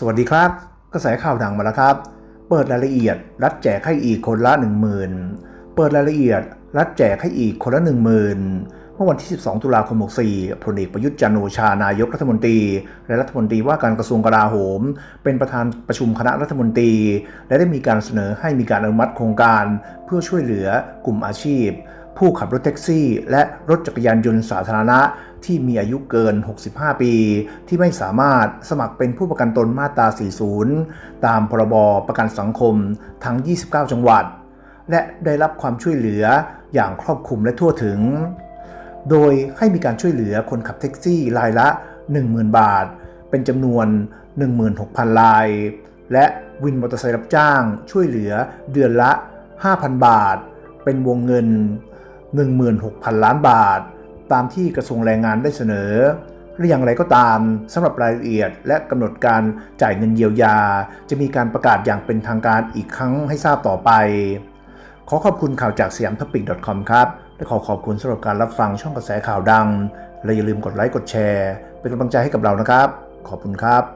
สวัสดีครับ กระแสข่าวดังมาแล้วครับ เปิดรายละเอียด รัฐแจกให้อีกคนละ 10,000 เปิดรายละเอียด รัฐแจกให้อีกคนละ 10,000 เมื่อวันที่ 12 ตุลาคม 64พลเอกประยุทธ์จันทร์โอชานายกรัฐมนตรี และรัฐมนตรีว่าการกระทรวงกลาโหม เป็นประธานประชุมคณะรัฐมนตรี และได้มีการเสนอให้มีการอนุมัติโครงการ เพื่อช่วยเหลือกลุ่มอาชีพ ผู้ขับรถแท็กซี่ และรถจักรยานยนต์สาธารณะ ที่มีอายุเกิน 65 ปี ที่ไม่สามารถสมัครเป็นผู้ประกันตนมาตรา 40 ตามพรบประกันสังคมทั้ง 29 จังหวัด และได้รับความช่วยเหลืออย่างครอบคลุมและทั่วถึง โดยให้มีการช่วยเหลือคนขับแท็กซี่รายละ 10,000 บาท เป็นจำนวน 16,000 ราย และวินมอเตอร์ไซค์รับจ้างช่วยเหลือเดือนละ 5,000 บาท เป็นวงเงิน 16,000 ล้านบาท ตามที่กระทรวงแรงงานได้เสนอหรืออย่างไรก็ตามสำหรับรายละเอียดและกำหนดการจ่ายเงินเยียวยา จะมีการประกาศอย่างเป็นทางการอีกครั้งให้ทราบต่อไป ขอขอบคุณข่าวจากสยามทัพปิก .com ครับ และขอขอบคุณสำหรับการรับฟังช่องกระแสข่าวดัง และอย่าลืมกดไลค์กดแชร์ เป็นกำลังใจให้กับเรานะครับ ขอบคุณครับ